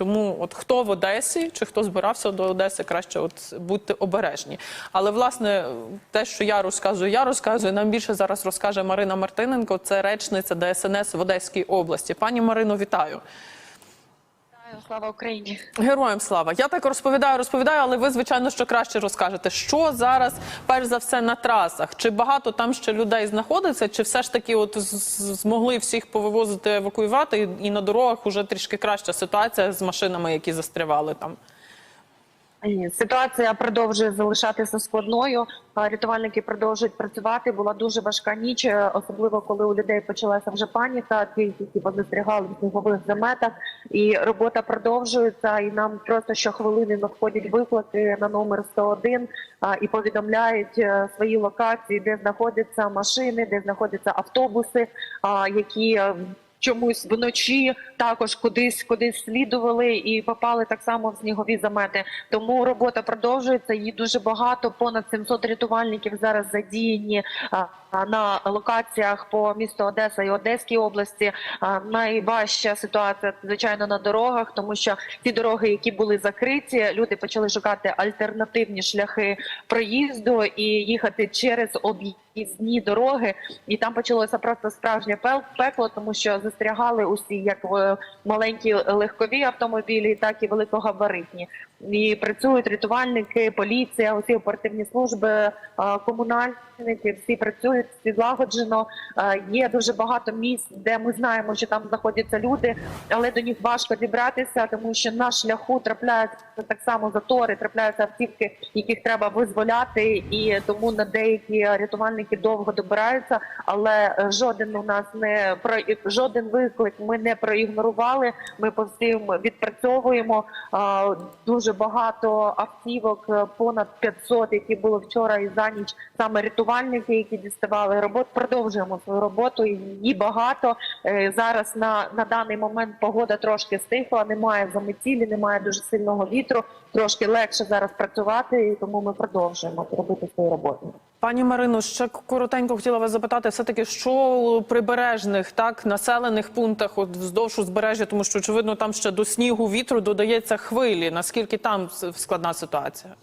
тому от хто в Одесі чи хто збирався до Одеси, краще от будьте обережні. Але власне те, що я розказую, я розказую. Нам більше зараз розкаже Марина Мартиненко. Це речниця ДСНС в Одеській області. Пані Марино, вітаю. Слава Україні! Героям слава. Я так розповідаю, розповідаю, але ви, звичайно, що краще розкажете, що зараз, перш за все, на трасах. Чи багато там ще людей знаходиться, чи все ж таки от змогли всіх повивозити, евакуювати, і на дорогах уже трішки краща ситуація з машинами, які застрявали там. Ситуація продовжує залишатися складною. Рятувальники продовжують працювати. Була дуже важка ніч, е, особливо коли у людей почалася вже паніка. Ті, які позастрягали в снігових заметах, і робота продовжується. І нам просто щохвилини надходять виклики на номер 101 а, і повідомляють е, свої локації, де знаходяться машини, де знаходяться автобуси, які е, чомусь вночі також кудись кудись слідували і попали так само в снігові замети. Тому робота продовжується. Її дуже багато. Понад 700 рятувальників зараз задіяні на локаціях по місту Одеса і Одеській області. Найважча ситуація звичайно на дорогах, тому що ті дороги, які були закриті, люди почали шукати альтернативні шляхи проїзду і їхати через об'їзні дороги. І там почалося просто справжнє пекло, тому що застрягали усі як маленькі легкові автомобілі, так і великогабаритні. І працюють рятувальники, поліція, усі оперативні служби, е, комунальники, всі працюють всі злагоджено. Е, Є дуже багато місць, де ми знаємо, що там знаходяться люди, але до них важко дібратися, тому що на шляху трапляються так само затори, трапляються автівки, яких треба визволяти, і тому на деякі рятувальники довго добираються. Але е, жоден у нас не про жоден виклик ми не проігнорували. Ми по всім відпрацьовуємо А, дуже багато автівок, е, понад 500, які були вчора і за ніч. Саме рятувальники, які діставали робот, продовжуємо свою роботу. Її багато Е, зараз на, на даний момент погода трошки стихла, немає заметілі, немає дуже сильного вітру. Трошки легше зараз працювати, і тому ми продовжуємо робити свою роботу. Пані Марино, ще коротенько хотіла вас запитати, все таки, що у прибережних так населених пунктах, от вздовж узбережжя, тому що очевидно там ще до снігу вітру додається хвилі. Наскільки там складна ситуація?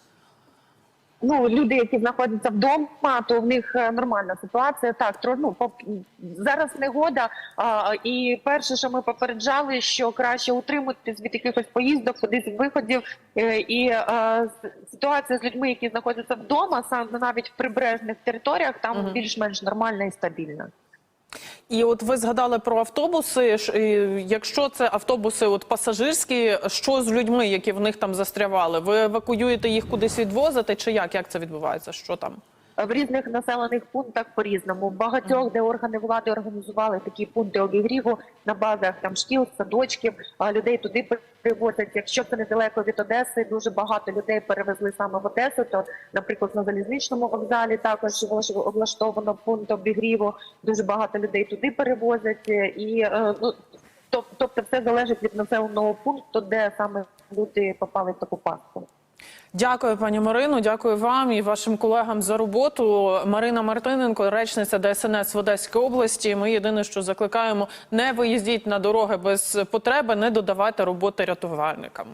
Ну, люди, які знаходяться вдома, то в них е, нормальна ситуація. Так, тро, ну, поп- зараз негода. А, і перше, що ми попереджали, що краще утриматись від якихось поїздок, кудись виходів. Е, І а, ситуація з людьми, які знаходяться вдома, саме навіть в прибережних територіях, там угу. більш-менш нормальна і стабільна. І от ви згадали про автобуси. Якщо це автобуси, от пасажирські, що з людьми, які в них там застрявали? Ви евакуюєте їх кудись відвозити? чи як? Як це відбувається? Що там? В різних населених пунктах по-різному. В багатьох, де органи влади організували такі пункти обігріву на базах там шкіл, садочків, людей туди перевозять. Якщо це недалеко від Одеси, дуже багато людей перевезли саме в Одесу. То, наприклад, на залізничному вокзалі також облаштовано пункт обігріву. Дуже багато людей туди перевозять. І е, ну тобто, все залежить від населеного пункту, де саме люди попали в таку пастку. Дякую, пані Марину. Дякую вам і вашим колегам за роботу. Марина Мартиненко, речниця ДСНС в Одеській області. Ми єдине, що закликаємо, не виїздіть на дороги без потреби, не додавайте роботи рятувальникам.